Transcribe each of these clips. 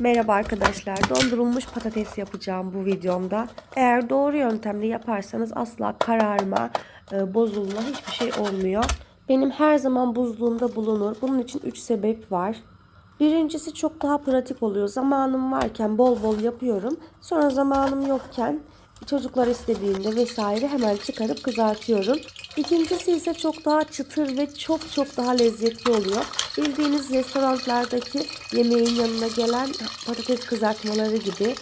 Merhaba arkadaşlar. Dondurulmuş patates yapacağım bu videomda. Eğer doğru yöntemle yaparsanız asla kararma, e, bozulma hiçbir şey olmuyor. Benim her zaman buzluğumda bulunur. Bunun için 3 sebep var. Birincisi çok daha pratik oluyor. Zamanım varken bol bol yapıyorum. Sonra zamanım yokken çocuklar istediğinde vesaire hemen çıkarıp kızartıyorum. İkincisi ise çok daha çıtır ve çok çok daha lezzetli oluyor. Bildiğiniz restoranlardaki yemeğin yanına gelen patates kızartmaları gibi.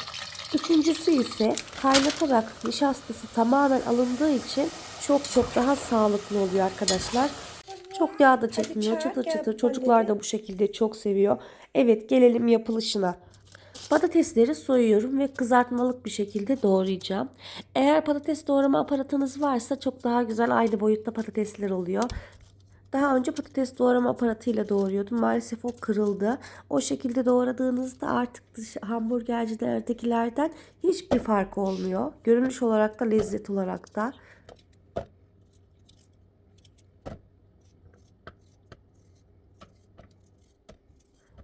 Üçüncüsü ise kaynatarak nişastası tamamen alındığı için çok çok daha sağlıklı oluyor arkadaşlar. Çok yağ da çekmiyor. Çıtır çıtır. Çocuklar da bu şekilde çok seviyor. Evet gelelim yapılışına. Patatesleri soyuyorum ve kızartmalık bir şekilde doğrayacağım. Eğer patates doğrama aparatınız varsa çok daha güzel aynı boyutta patatesler oluyor. Daha önce patates doğrama aparatıyla doğruyordum. Maalesef o kırıldı. O şekilde doğradığınızda artık dış, hamburgercilerdekilerden hiçbir fark olmuyor. Görünüş olarak da lezzet olarak da.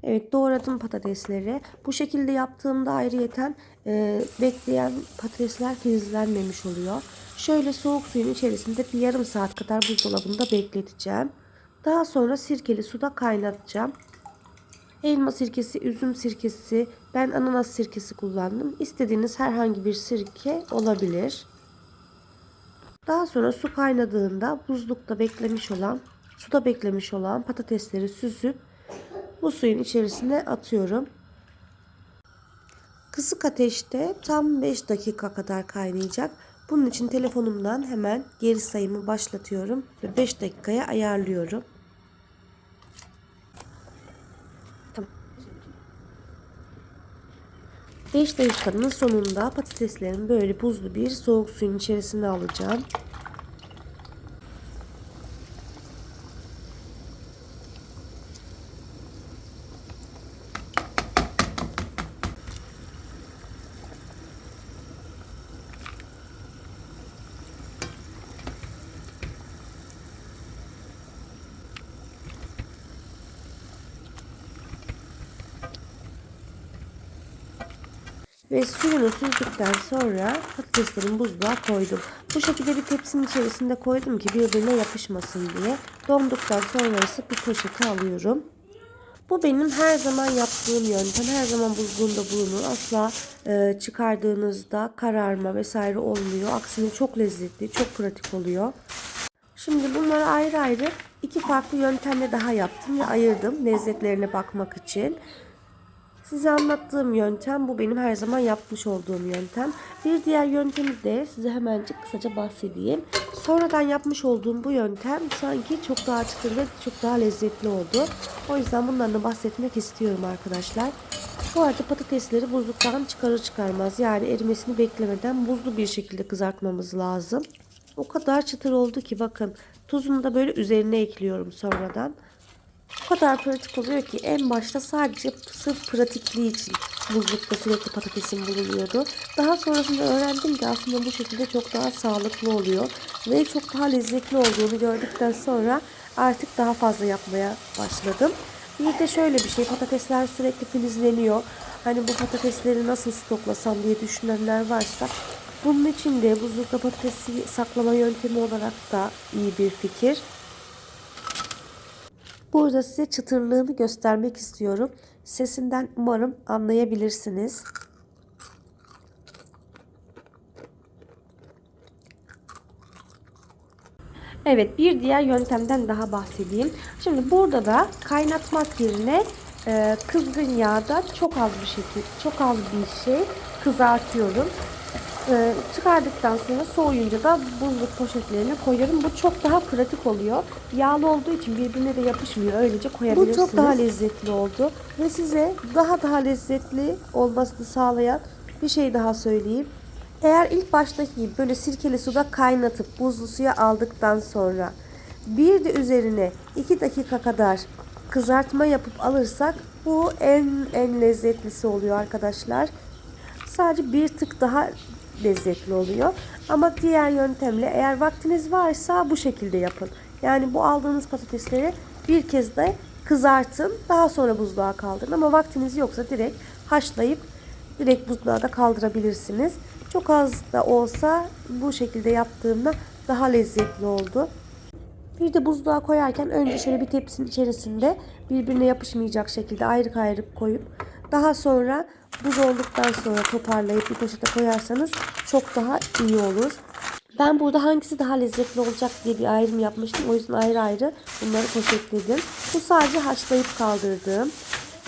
Evet doğradım patatesleri. Bu şekilde yaptığımda ayrıyeten e, bekleyen patatesler filizlenmemiş oluyor. Şöyle soğuk suyun içerisinde bir yarım saat kadar buzdolabında bekleteceğim. Daha sonra sirkeli suda kaynatacağım. Elma sirkesi, üzüm sirkesi, ben ananas sirkesi kullandım. İstediğiniz herhangi bir sirke olabilir. Daha sonra su kaynadığında buzlukta beklemiş olan, suda beklemiş olan patatesleri süzüp bu suyun içerisine atıyorum. Kısık ateşte tam 5 dakika kadar kaynayacak. Bunun için telefonumdan hemen geri sayımı başlatıyorum ve 5 dakikaya ayarlıyorum. Tamam. 5 dakikanın sonunda patateslerimi böyle buzlu bir soğuk suyun içerisine alacağım. Ve suyunu süzdükten sonra patateslerimi buzluğa koydum. Bu şekilde bir tepsinin içerisinde koydum ki birbirine yapışmasın diye. Donduktan sonra ise bir poşete alıyorum. Bu benim her zaman yaptığım yöntem. Her zaman buzluğumda bulunur. Asla e, çıkardığınızda kararma vesaire olmuyor. Aksine çok lezzetli, çok pratik oluyor. Şimdi bunları ayrı ayrı iki farklı yöntemle daha yaptım ve ayırdım lezzetlerine bakmak için. Size anlattığım yöntem bu benim her zaman yapmış olduğum yöntem. Bir diğer yöntemi de size hemencik kısaca bahsedeyim. Sonradan yapmış olduğum bu yöntem sanki çok daha çıtır ve çok daha lezzetli oldu. O yüzden bundan da bahsetmek istiyorum arkadaşlar. Bu arada patatesleri buzluktan çıkarır çıkarmaz yani erimesini beklemeden buzlu bir şekilde kızartmamız lazım. O kadar çıtır oldu ki bakın tuzunu da böyle üzerine ekliyorum sonradan. O kadar pratik oluyor ki en başta sadece sırf pratikliği için buzlukta sürekli patatesim bulunuyordu. Daha sonrasında öğrendim ki aslında bu şekilde çok daha sağlıklı oluyor. Ve çok daha lezzetli olduğunu gördükten sonra artık daha fazla yapmaya başladım. Bir de şöyle bir şey patatesler sürekli filizleniyor. Hani bu patatesleri nasıl stoklasam diye düşünenler varsa bunun için de buzlukta patatesi saklama yöntemi olarak da iyi bir fikir. Burada size çıtırlığını göstermek istiyorum. Sesinden umarım anlayabilirsiniz. Evet bir diğer yöntemden daha bahsedeyim. Şimdi burada da kaynatmak yerine e, kızgın yağda çok az bir şekilde çok az bir şey kızartıyorum. E, çıkardıktan sonra soğuyunca da buzluk poşetlerine koyuyorum. Bu çok daha pratik oluyor. Yağlı olduğu için birbirine de yapışmıyor. Öylece koyabilirsiniz. Bu çok daha lezzetli oldu. Ve size daha daha lezzetli olmasını sağlayan bir şey daha söyleyeyim. Eğer ilk baştaki gibi böyle sirkeli suda kaynatıp buzlu suya aldıktan sonra bir de üzerine 2 dakika kadar kızartma yapıp alırsak bu en en lezzetlisi oluyor arkadaşlar. Sadece bir tık daha lezzetli oluyor. Ama diğer yöntemle eğer vaktiniz varsa bu şekilde yapın. Yani bu aldığınız patatesleri bir kez de kızartın. Daha sonra buzluğa kaldırın. Ama vaktiniz yoksa direkt haşlayıp direkt buzluğa da kaldırabilirsiniz. Çok az da olsa bu şekilde yaptığımda daha lezzetli oldu. Bir de buzluğa koyarken önce şöyle bir tepsinin içerisinde birbirine yapışmayacak şekilde ayrı ayrı koyup daha sonra buz olduktan sonra toparlayıp bir poşete koyarsanız çok daha iyi olur. Ben burada hangisi daha lezzetli olacak diye bir ayrım yapmıştım. O yüzden ayrı ayrı bunları poşetledim. Bu sadece haşlayıp kaldırdığım.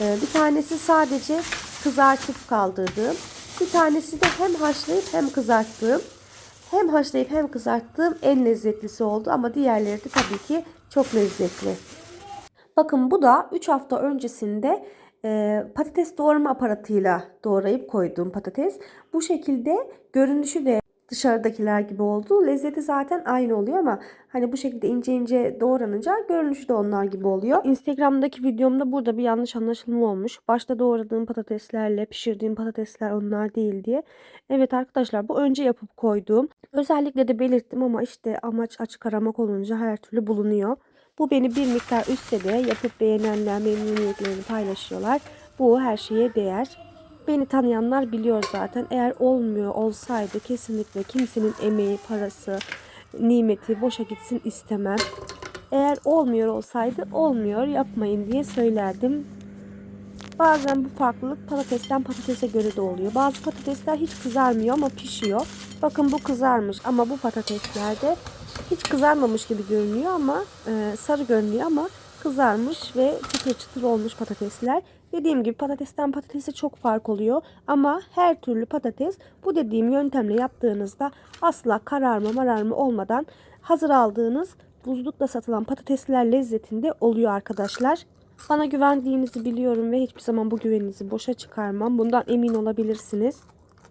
Ee, Bir tanesi sadece kızartıp kaldırdığım. Bir tanesi de hem haşlayıp hem kızarttığım. Hem haşlayıp hem kızarttığım en lezzetlisi oldu ama diğerleri de tabii ki çok lezzetli. Bakın bu da 3 hafta öncesinde e, patates doğrama aparatıyla doğrayıp koyduğum patates. Bu şekilde görünüşü de dışarıdakiler gibi oldu. Lezzeti zaten aynı oluyor ama hani bu şekilde ince ince doğranınca görünüşü de onlar gibi oluyor. Instagram'daki videomda burada bir yanlış anlaşılma olmuş. Başta doğradığım patateslerle pişirdiğim patatesler onlar değil diye. Evet arkadaşlar bu önce yapıp koyduğum. Özellikle de belirttim ama işte amaç açık aramak olunca her türlü bulunuyor. Bu beni bir miktar üstse de yapıp beğenenler memnuniyetlerini paylaşıyorlar. Bu her şeye değer. Beni tanıyanlar biliyor zaten. Eğer olmuyor olsaydı kesinlikle kimsenin emeği, parası, nimeti boşa gitsin istemem. Eğer olmuyor olsaydı olmuyor yapmayın diye söylerdim. Bazen bu farklılık patatesten patatese göre de oluyor. Bazı patatesler hiç kızarmıyor ama pişiyor. Bakın bu kızarmış ama bu patateslerde hiç kızarmamış gibi görünüyor ama e, sarı görünüyor ama kızarmış ve çıtır çıtır olmuş patatesler. Dediğim gibi patatesten patatese çok fark oluyor ama her türlü patates bu dediğim yöntemle yaptığınızda asla kararma mararma olmadan hazır aldığınız buzlukta satılan patatesler lezzetinde oluyor arkadaşlar. Bana güvendiğinizi biliyorum ve hiçbir zaman bu güveninizi boşa çıkarmam. Bundan emin olabilirsiniz.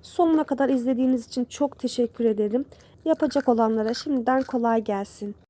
Sonuna kadar izlediğiniz için çok teşekkür ederim. Yapacak olanlara şimdiden kolay gelsin.